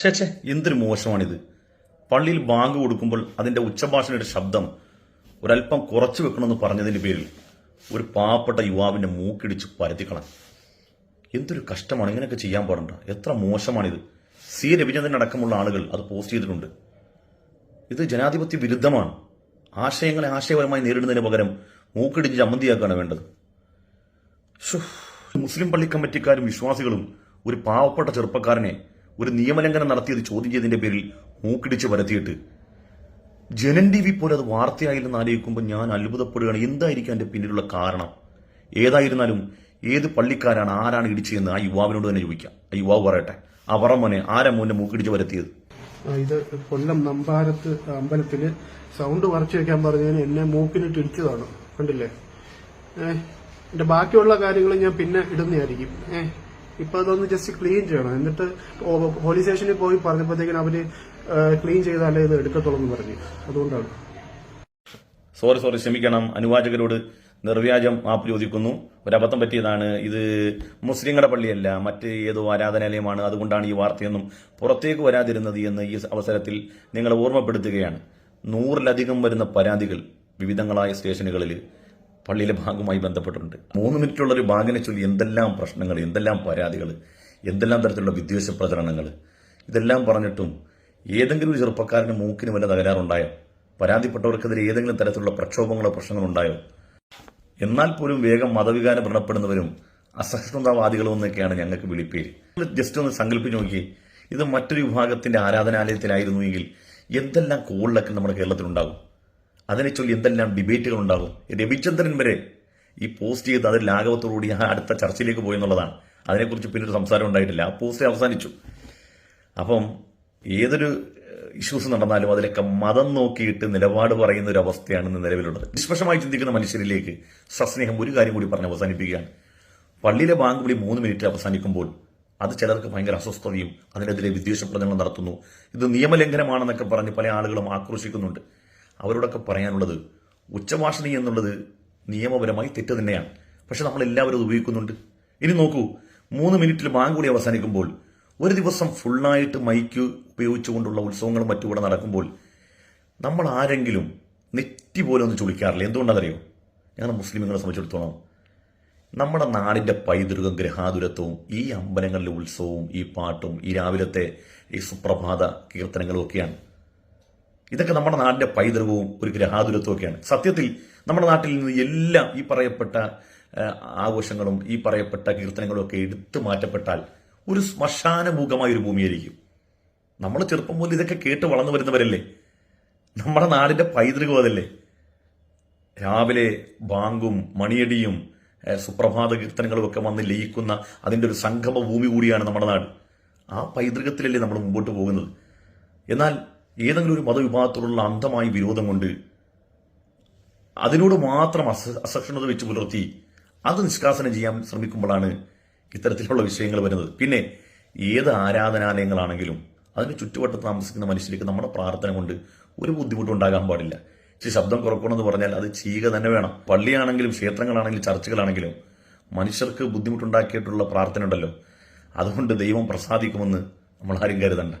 ചേച്ചേ എന്തൊരു മോശമാണിത്? പള്ളിയിൽ ബാങ്ക് കൊടുക്കുമ്പോൾ അതിന്റെ ഉച്ചഭാഷണയുടെ ശബ്ദം ഒരല്പം കുറച്ചു വെക്കണമെന്ന് പറഞ്ഞതിന്റെ പേരിൽ ഒരു പാവപ്പെട്ട യുവാവിന്റെ മൂക്കിടിച്ച് പരത്തിക്കളാം എന്തൊരു കഷ്ടമാണ് ഇങ്ങനെയൊക്കെ ചെയ്യാൻ പാടുണ്ട? എത്ര മോശമാണിത്. സി. രവിചന്ദ്രൻ അടക്കമുള്ള ആളുകൾ അത് പോസ്റ്റ് ചെയ്തിട്ടുണ്ട്. ഇത് ജനാധിപത്യ വിരുദ്ധമാണ്. ആശയങ്ങളെ ആശയപരമായി നേരിടുന്നതിന് പകരം മൂക്കിടിച്ച് ചമ്മന്തിയാക്കുകയാണ് വേണ്ടത്. മുസ്ലിം പള്ളി കമ്മിറ്റിക്കാരും വിശ്വാസികളും ഒരു പാവപ്പെട്ട ചെറുപ്പക്കാരനെ ഒരു നിയമലംഘനം നടത്തിയത് ചോദ്യം ചെയ്തതിന്റെ പേരിൽ മൂക്കിടിച്ച് വരത്തിയിട്ട് ജനൻ ടി വി പോലെ അത് വാർത്തയായില്ലെന്ന് ആലോചിക്കുമ്പോൾ ഞാൻ അത്ഭുതപ്പെടുകയാണ്. എന്തായിരിക്കും അതിന്റെ പിന്നിലുള്ള കാരണം? ഏതായിരുന്നാലും ഏത് പള്ളിക്കാരാണ് ആരാണ് ഇടിച്ചതെന്ന് ആ യുവാവിനോട് തന്നെ ചോദിക്കാം. ആ യുവാവ് പറയട്ടെ. ആ വറ മോനെ ആരാ മോനെ മൂക്കിടിച്ച് വരത്തിയത് ഇത് കൊല്ലം നമ്പാരത്ത് അമ്പലത്തിൽ സൗണ്ട് മറച്ചു വെക്കാൻ പറഞ്ഞതിന് എന്നെ മൂക്കിനിട്ട് ഇടിച്ചതാണ്. കണ്ടില്ലേ? എന്റെ ബാക്കിയുള്ള കാര്യങ്ങൾ ഞാൻ പിന്നെ ഇടുന്നതായിരിക്കും. ഏഹ് ഇപ്പൊ അതൊന്ന് ജസ്റ്റ് ക്ലീൻ ചെയ്യണം. എന്നിട്ട് പോലീസ് സ്റ്റേഷനിൽ പോയി പറഞ്ഞപ്പോഴത്തേക്കിനും അവർ ക്ലീൻ ചെയ്താലേ ഇത് എടുക്കത്തുള്ളൂ എന്ന് പറഞ്ഞു. അതുകൊണ്ടാണ്. സോറി സോറി ക്ഷമിക്കണം. അനുവാചകരോട് നിർവ്യാജം മാപ്പ് ചോദിക്കുന്നു. ഒരബദ്ധം പറ്റിയതാണ്. ഇത് മുസ്ലിങ്ങളുടെ പള്ളിയല്ല മറ്റ് ഏതോ ആരാധനാലയമാണ്. അതുകൊണ്ടാണ് ഈ വാർത്തയൊന്നും പുറത്തേക്ക് വരാതിരുന്നത് എന്ന് ഈ അവസരത്തിൽ നിങ്ങളെ ഓർമ്മപ്പെടുത്തുകയാണ്. നൂറിലധികം വരുന്ന പരാതികൾ വിവിധങ്ങളായ സ്റ്റേഷനുകളിൽ പള്ളിയിലെ ഭാഗമായി ബന്ധപ്പെട്ടിട്ടുണ്ട്. മൂന്ന് മിനിറ്റുള്ള ഒരു ഭാഗിനെ ചൊല്ലി എന്തെല്ലാം പ്രശ്നങ്ങൾ എന്തെല്ലാം പരാതികൾ എന്തെല്ലാം തരത്തിലുള്ള വിദ്വേഷ പ്രചരണങ്ങൾ ഇതെല്ലാം പറഞ്ഞിട്ടും ഏതെങ്കിലും ഒരു ചെറുപ്പക്കാരന് മൂക്കിന് വല്ല തകരാറുണ്ടായോ? പരാതിപ്പെട്ടവർക്കെതിരെ ഏതെങ്കിലും തരത്തിലുള്ള പ്രക്ഷോഭങ്ങളോ പ്രശ്നങ്ങളോ ഉണ്ടായോ? എന്നാൽ പോലും വേഗം മതവികാരം വ്രണപ്പെടുന്നവരും അസഹിഷ്ണുതാവാദികളും എന്നൊക്കെയാണ് ഞങ്ങൾക്ക് വിളിപ്പേര്. ജസ്റ്റ് ഒന്ന് സങ്കല്പിച്ച് നോക്കി ഇത് മറ്റൊരു വിഭാഗത്തിന്റെ ആരാധനാലയത്തിലായിരുന്നു എങ്കിൽ എന്തെല്ലാം കോളിലൊക്കെ നമ്മുടെ കേരളത്തിലുണ്ടാകും അതിനെ ചൊല്ലി എന്തെല്ലാം ഡിബേറ്റുകൾ ഉണ്ടാകും രവിചന്ദ്രൻ വരെ ഈ പോസ്റ്റ് ചെയ്ത് അത് ലാഘവത്തോടുകൂടി ആ അടുത്ത ചർച്ചയിലേക്ക് പോയി എന്നുള്ളതാണ്. അതിനെക്കുറിച്ച് പിന്നീട് സംസാരം ഉണ്ടായിട്ടില്ല. ആ പോസ്റ്റ് അവസാനിച്ചു. അപ്പം ഏതൊരു ഇഷ്യൂസ് നടന്നാലും അതിലൊക്കെ മതം നോക്കിയിട്ട് നിലപാട് പറയുന്ന ഒരു അവസ്ഥയാണ് ഇന്ന് നിലവിലുള്ളത്. നിഷ്പക്ഷമായി ചിന്തിക്കുന്ന മനുഷ്യരിലേക്ക് സസ്നേഹം ഒരു കാര്യം കൂടി പറഞ്ഞ് അവസാനിപ്പിക്കുകയാണ്. പള്ളിയിലെ ബാങ്ക് വിളി മൂന്ന് മിനിറ്റ് അവസാനിക്കുമ്പോൾ അത് ചിലർക്ക് ഭയങ്കര അസ്വസ്ഥതയും അതിനെതിരെ വിദ്വേഷ പ്രചരണം നടത്തുന്നു. ഇത് നിയമലംഘനമാണെന്നൊക്കെ പറഞ്ഞ് പല ആളുകളും ആക്രോശിക്കുന്നുണ്ട്. അവരോടൊക്കെ പറയാനുള്ളത് ഉച്ചഭാഷണി എന്നുള്ളത് നിയമപരമായി തെറ്റ് തന്നെയാണ്. പക്ഷെ നമ്മൾ എല്ലാവരും അത് ഉപയോഗിക്കുന്നുണ്ട്. ഇനി നോക്കൂ മൂന്ന് മിനിറ്റിൽ മാങ്ങ കൂടി അവസാനിക്കുമ്പോൾ ഒരു ദിവസം ഫുള്ളായിട്ട് മൈക്ക് ഉപയോഗിച്ചുകൊണ്ടുള്ള ഉത്സവങ്ങളും മറ്റും ഇവിടെ നടക്കുമ്പോൾ നമ്മൾ ആരെങ്കിലും നെറ്റി പോലെ ഒന്ന് ചുളിക്കാറില്ല? എന്തുകൊണ്ടാണെന്നറിയോ? ഞങ്ങൾ മുസ്ലിമുകളെ സംബന്ധിച്ചിടത്തോളം നമ്മുടെ നാടിന്റെ പൈതൃകം ഗ്രഹാതുരത്വവും ഈ അമ്പലങ്ങളിലെ ഉത്സവവും ഈ പാട്ടും ഈ രാവിലത്തെ ഈ സുപ്രഭാത കീർത്തനങ്ങളും ഒക്കെയാണ്. ഇതൊക്കെ നമ്മുടെ നാടിന്റെ പൈതൃകവും ഒരു ഗ്രഹാതുരത്വം ഒക്കെയാണ് സത്യത്തിൽ നമ്മുടെ നാട്ടിൽ നിന്ന് എല്ലാം ഈ പറയപ്പെട്ട ആഘോഷങ്ങളും ഈ പറയപ്പെട്ട കീർത്തനങ്ങളും ഒക്കെ എടുത്തു മാറ്റപ്പെട്ടാൽ ഒരു ശ്മശാനമുഖമായ ഒരു ഭൂമിയായിരിക്കും. നമ്മൾ ചെറുപ്പം മുതൽ ഇതൊക്കെ കേട്ട് വളർന്നു വരുന്നവരല്ലേ? നമ്മുടെ നാടിന്റെ പൈതൃകം അതല്ലേ? രാവിലെ ബാങ്കും മണിയടിയും സുപ്രഭാത കീർത്തനങ്ങളും ഒക്കെ വന്ന് ലയിക്കുന്ന അതിന്റെ ഒരു സംഗമ ഭൂമി കൂടിയാണ് നമ്മുടെ നാട്. ആ പൈതൃകത്തിലല്ലേ നമ്മൾ മുമ്പോട്ട് പോകുന്നത്? എന്നാൽ ഏതെങ്കിലും ഒരു മതവിഭാഗത്തോടുള്ള അന്ധമായ വിരോധം കൊണ്ട് അതിനോട് മാത്രം അസ അസഹിഷ്ണുത വെച്ച് പുലർത്തി അത് നിഷ്കാസനം ചെയ്യാൻ ശ്രമിക്കുമ്പോഴാണ് ഇത്തരത്തിലുള്ള വിഷയങ്ങൾ വരുന്നത്. പിന്നെ ഏത് ആരാധനാലയങ്ങളാണെങ്കിലും അതിന് ചുറ്റുവട്ടത്ത് താമസിക്കുന്ന മനുഷ്യർക്ക് നമ്മുടെ പ്രാർത്ഥന കൊണ്ട് ഒരു ബുദ്ധിമുട്ടും ഉണ്ടാകാൻ പാടില്ല. പക്ഷെ ശബ്ദം കുറക്കണമെന്ന് പറഞ്ഞാൽ അത് ചെയ്യുക തന്നെ വേണം. പള്ളിയാണെങ്കിലും ക്ഷേത്രങ്ങളാണെങ്കിലും ചർച്ചകളാണെങ്കിലും മനുഷ്യർക്ക് ബുദ്ധിമുട്ടുണ്ടാക്കിയിട്ടുള്ള പ്രാർത്ഥന ഉണ്ടല്ലോ. അതുകൊണ്ട് ദൈവം പ്രസാദിക്കുമെന്ന് നമ്മൾ ആരും കരുതണ്ട.